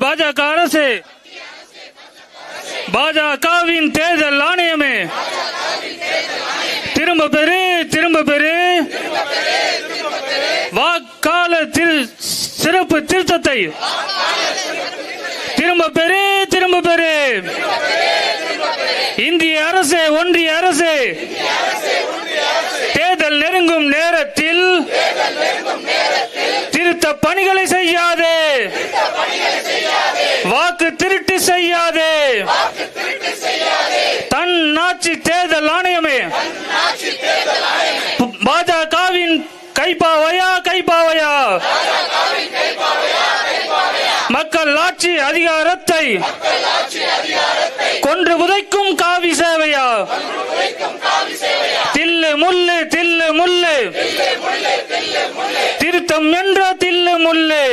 பாஜக அரசு. பாஜகவின் தேர்தல் ஆணையமே. திரும்ப பெறு திரும்ப பெறு. வாக்காள சிறப்பு திருத்தத்தை. திரும்ப பெறு திரும்ப பெறு. இந்திய அரசு ஒன்றிய அரசு. தேர்தல் நெருங்கும் நேரத்தில் திருத்த பணிகளை செய்யாதே. வாக்கு திருட்டு செய்யாதே. தன் ஆட்சி தேர்தல் ஆணையமே. பாஜகவின் கைப்பாவையா கைப்பாவையா? மக்கள் ஆட்சி அதிகாரத்தை கொன்று புதைக்கும் காவி சேவையா? தில்லு முள்ளு திருத்தம் என்ற தில்லு முள்ளு.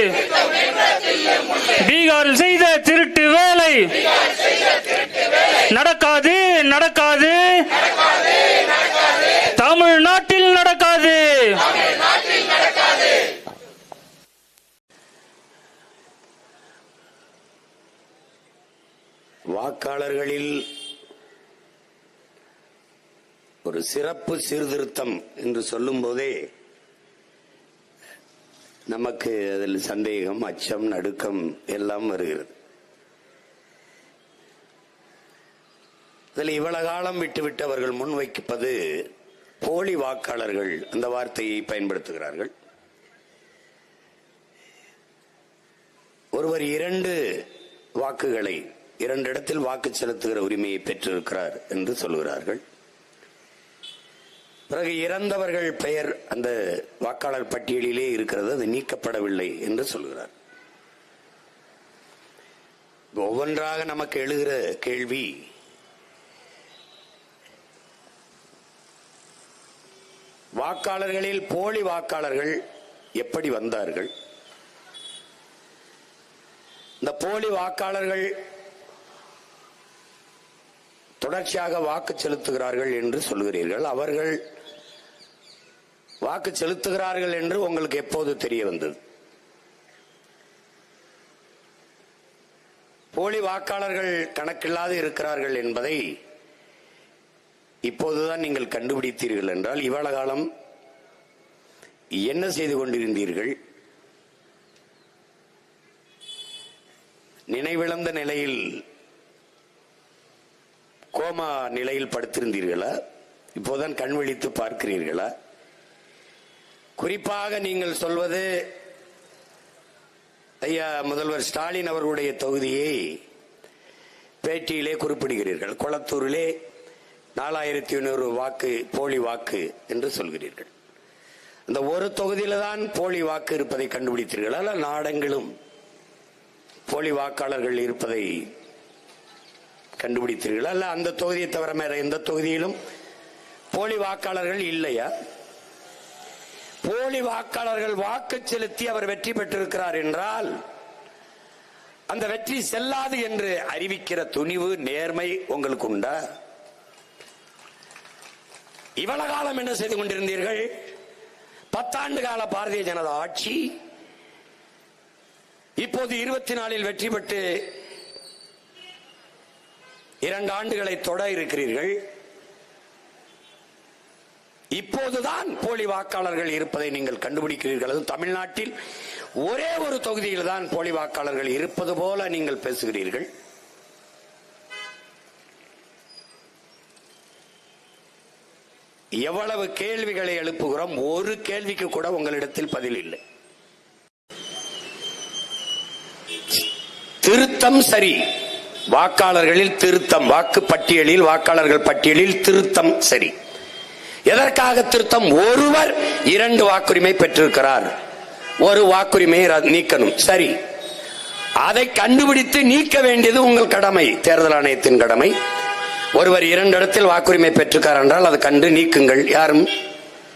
பீகாரில் செய்த திருட்டு வேலை. நடக்காது நடக்காது. தமிழ்நாட்டில் நடக்காது. வாக்காளர்களில் ஒரு சிறப்பு சீர்திருத்தம் என்று சொல்லும் போதே நமக்கு அதில் சந்தேகம் அச்சம் நடுக்கம் எல்லாம் வருகிறது. அதில் இவ்வளவு காலம் விட்டுவிட்டவர்கள் முன்வைப்பது போலி வாக்காளர்கள் அந்த வார்த்தையை பயன்படுத்துகிறார்கள். ஒருவர் இரண்டு வாக்குகளை இரண்டு இடத்தில் வாக்கு செலுத்துகிற உரிமையை பெற்றிருக்கிறார் என்று சொல்கிறார்கள். பிறகு இறந்தவர்கள் பெயர் அந்த வாக்காளர் பட்டியலிலே இருக்கிறது அது நீக்கப்படவில்லை என்று சொல்கிறார். ஒவ்வொன்றாக நமக்கு எழுகிற கேள்வி வாக்காளர்களில் போலி வாக்காளர்கள் எப்படி வந்தார்கள்? இந்த போலி வாக்காளர்கள் தொடர்ச்சியாக வாக்கு செலுத்துகிறார்கள் என்று சொல்கிறீர்கள். அவர்கள் வாக்கு செலுத்துகிறார்கள் என்று உங்களுக்கு எப்போது தெரிய வந்தது? போலி வாக்காளர்கள் கணக்கில்லாது இருக்கிறார்கள் என்பதை இப்போதுதான் நீங்கள் கண்டுபிடித்தீர்கள் என்றால் இவ்வளவு காலம் என்ன செய்து கொண்டிருந்தீர்கள்? நினைவிழந்த நிலையில் கோமா நிலையில் படுத்திருந்தீர்களா? இப்போதான் கண் விழித்து பார்க்கிறீர்களா? குறிப்பாக நீங்கள் சொல்வது ஐயா முதல்வர் ஸ்டாலின் அவர்களுடைய தொகுதியை பேட்டியிலே குறிப்பிடுகிறீர்கள். கொளத்தூரிலே நாலாயிரத்தி ஐநூறு வாக்கு போலி வாக்கு என்று சொல்கிறீர்கள். அந்த ஒரு தொகுதியில் தான் போலி வாக்கு இருப்பதை கண்டுபிடித்தீர்களா. அல்ல நாடெங்கிலும் போலி வாக்காளர்கள் இருப்பதை கண்டுபிடித்தீர்களா. அல்ல அந்த தொகுதியை தவிர வேற எந்த தொகுதியிலும் போலி வாக்காளர்கள் இல்லையா? போலி வாக்காளர்கள் வாக்கு செலுத்தி அவர் வெற்றி பெற்றிருக்கிறார் என்றால் அந்த வெற்றி செல்லாது என்று அறிவிக்கிற துணிவு நேர்மை உங்களுக்கு உண்டா? இவ்வளவு காலம் என்ன செய்து கொண்டிருந்தீர்கள்? பத்தாண்டு கால பாரதிய ஜனதா ஆட்சி இப்போது இருபத்தி நாலில் வெற்றி பெற்று இரண்டு ஆண்டுகளை தொட இருக்கிறீர்கள். இப்போதுதான் போலி வாக்காளர்கள் இருப்பதை நீங்கள் கண்டுபிடிக்கிறீர்கள். அதுவும் தமிழ்நாட்டில் ஒரே ஒரு தொகுதியில் தான் போலி வாக்காளர்கள் இருப்பது போல நீங்கள் பேசுகிறீர்கள். எவ்வளவு கேள்விகளை எழுப்புகிறோம் ஒரு கேள்விக்கு கூட உங்களிடத்தில் பதில் இல்லை. திருத்தம் சரி. வாக்காளர்களில் திருத்தம் வாக்கு பட்டியலில் வாக்காளர்கள் பட்டியலில் திருத்தம் சரி. எதற்காக திருத்தம்? ஒருவர் இரண்டு வாக்குரிமை பெற்றிருக்கிறார். ஒரு வாக்குரிமையை ர- நீக்கணும். சரி. அதை கண்டுபிடித்து நீக்க வேண்டியது உங்கள் கடமை. தேர்தல் ஆணையத்தின் கடமை. ஒருவர் இரண்டு இடத்தில் வாக்குரிமை பெற்றிருக்கார் என்றால் அதை கண்டு நீக்குங்கள். யாரும்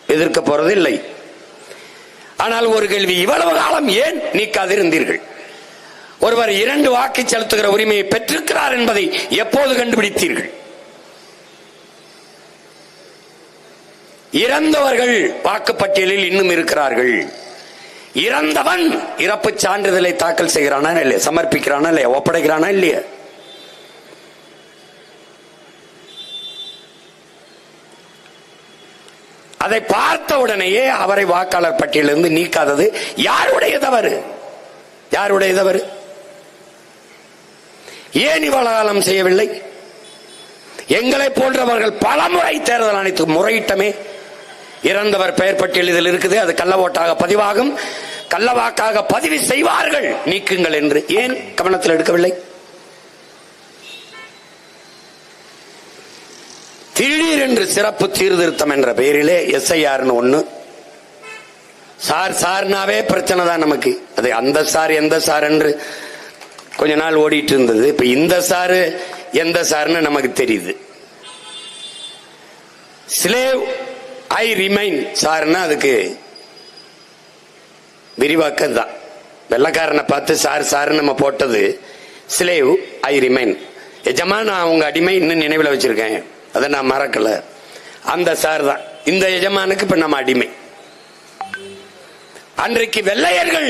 எதிர்க்க போறது இல்லை. ஆனால் ஒரு கேள்வி இவ்வளவு காலம் ஏன் நீக்காதிருந்தீர்கள்? ஒருவர் இரண்டு வாக்கு செலுத்துகிற உரிமையை பெற்றிருக்கிறார் என்பதை எப்போது கண்டுபிடித்தீர்கள்? இறந்தவர்கள் வாக்குப்பட்டியலில் இன்னும் இருக்கிறார்கள். இறந்தவன் இறப்பு சான்றிதழை தாக்கல் செய்கிறானா இல்லையா? சமர்ப்பிக்கிறானா இல்லையா? ஒப்படைக்கிறானா இல்லையா? அதை பார்த்த உடனேயே அவரை வாக்காளர் பட்டியலிருந்து நீக்காதது யாருடைய தவறு? யாருடைய தவறு? ஏன் இவ்வளவு காலம் செய்யவில்லை? எங்களை போன்றவர்கள் பலமுறை தேர்தல் அனைத்து முறையிட்டமே. இறந்தவர் பெயர் பட்டியல் இதில் இருக்குது. அது கள்ள ஓட்டாக பதிவாகும். கள்ளவாக்காக பதிவு செய்வார்கள். நீக்குங்கள் என்று. ஏன் கவனத்தில் எடுக்கவில்லை? திடீர் என்று சிறப்பு சீர்திருத்தம் என்ற பெயரிலே எஸ்ஐஆர்னு ஒண்ணு. சார் சார்னாவே பிரச்சனை தான் நமக்கு. அது அந்த சார் எந்த சார் என்று கொஞ்ச நாள் ஓடிட்டு இருந்தது. இப்ப இந்த சாரு எந்த சார்னு நமக்கு தெரியுது. ஸ்லேவ் ஐ ரிமைன் சார்னா அதுக்கு விரிவாக்கம் தான் வெள்ளக்காரனை பார்த்து சார் சார்னு நம்ம போட்டது ஸ்லேவ் ஐ ரிமைன் எஜமா நான் உங்க அடிமை இன்னும் நினைவில் வச்சிருக்கேன். அதை நான் மறக்கல. அந்த சார் தான் இந்த எஜமானுக்கு இப்ப நம்ம அடிமை. அன்றைக்கு வெள்ளையர்கள்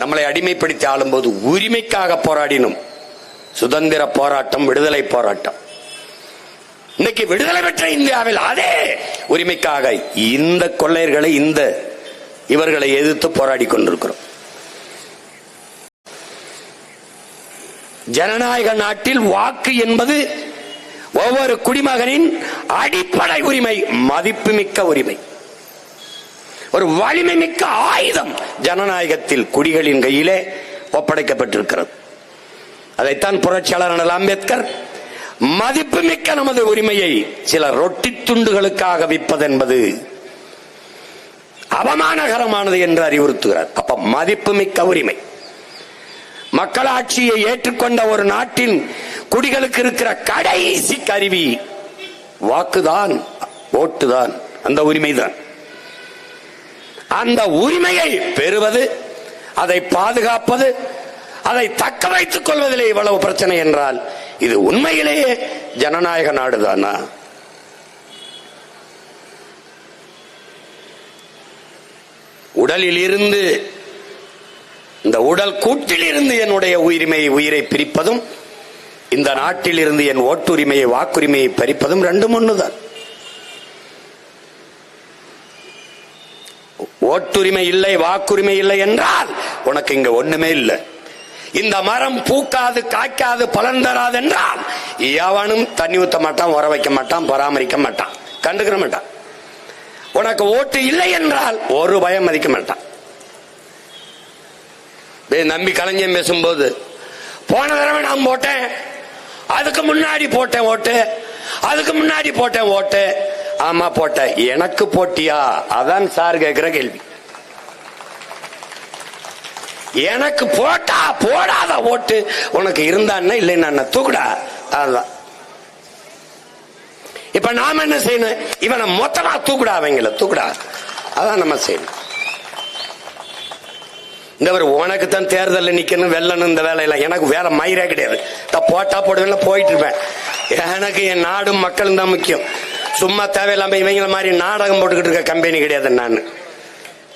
நம்மளை அடிமைப்படுத்தி ஆளும்போது உரிமைக்காக போராடினோம். சுதந்திர போராட்டம் விடுதலை போராட்டம். இன்னைக்கு விடுதலை பெற்ற இந்தியாவில் அதே உரிமைக்காக இந்த கொள்ளையர்களை இந்த இவர்களை எதிர்த்து போராடி கொண்டிருக்கிறோம். ஜனநாயக நாட்டில் வாக்கு என்பது ஒவ்வொரு குடிமகனின் அடிப்படை உரிமை மதிப்புமிக்க உரிமை. ஒரு வலிமை மிக்க ஆயுதம் ஜனநாயகத்தில் குடிகளின் கையிலே ஒப்படைக்கப்பட்டிருக்கிறது. அதைத்தான் புரட்சியாளர் அண்ணல் அம்பேத்கர் மதிப்புமிக்க நமது உரிமையை சில ரொட்டி துண்டுகளுக்காக விற்பதென்பது அவமானகரமானது என்று அறிவுறுத்துகிறார். அப்ப மதிப்புமிக்க உரிமை. மக்களாட்சியை ஏற்றுக்கொண்ட ஒரு நாட்டின் குடிகளுக்கு இருக்கிற கடைசி கருவி வாக்குதான் ஓட்டுதான். அந்த உரிமைதான். அந்த உரிமையை பெறுவது அதை பாதுகாப்பது அதை தக்க வைத்துக் கொள்வதிலே இவ்வளவு பிரச்சனை என்றால் இது உண்மையிலேயே ஜனநாயக நாடுதானா? உடலில் இருந்து இந்த உடல் கூட்டில் இருந்து என்னுடைய உயிரிமை உயிரை பிரிப்பதும் இந்த நாட்டில் இருந்து என் ஓட்டுரிமையை வாக்குரிமையை பறிப்பதும் ரெண்டும் ஒண்ணுதான். ஓட்டுரிமை இல்லை வாக்குரிமை இல்லை என்றால் உனக்கு இங்க ஒண்ணுமே இல்லை. இந்த மரம் பூக்காது காய்க்காது பலன் தராது என்றால் எவனும் தண்ணி ஊத்த மாட்டான் உர வைக்க மாட்டான் பராமரிக்க மாட்டான். கண்டுக்கிற மாட்டான். உனக்கு ஓட்டு இல்லை என்றால் ஒரு பயம் மதிக்க மாட்டான். நம்பி கலைஞன் பேசும்போது போன தடவை நான் போட்டேன். அதுக்கு முன்னாடி போட்டேன் ஓட்டு. அதுக்கு முன்னாடி போட்டேன் ஓட்டு. ஆமா போட்டேன் எனக்கு போட்டியா? அதான் சார் கேட்கிற கேள்வி. எனக்கு போட்டா போடாத ஓட்டு. உனக்கு இருந்தான்னா இல்லைன்னா தூக்குடா. அதுதான் இப்ப நாம என்ன செய்யணும்? இவனை மொத்தமா தூக்குடா அவங்கள தூக்குடா. அதான் நம்ம செய்யணும். இந்த ஒரு உனக்கு தான் தேர்தலில் நிக்கணும் வெல்லணும் இந்த வேலையெல்லாம். எனக்கு வேலை மயிரே கிடையாது. நான் போட்டா போடுவேன் போயிட்டு இருப்பேன். எனக்கு என் நாடும் மக்களும் தான் முக்கியம். சும்மா தேவையில்லாம இவங்கள மாதிரி நாடகம் போட்டுக்கிட்டு இருக்க கம்பெனி கிடையாது நான்.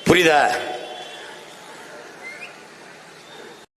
புரியுதா?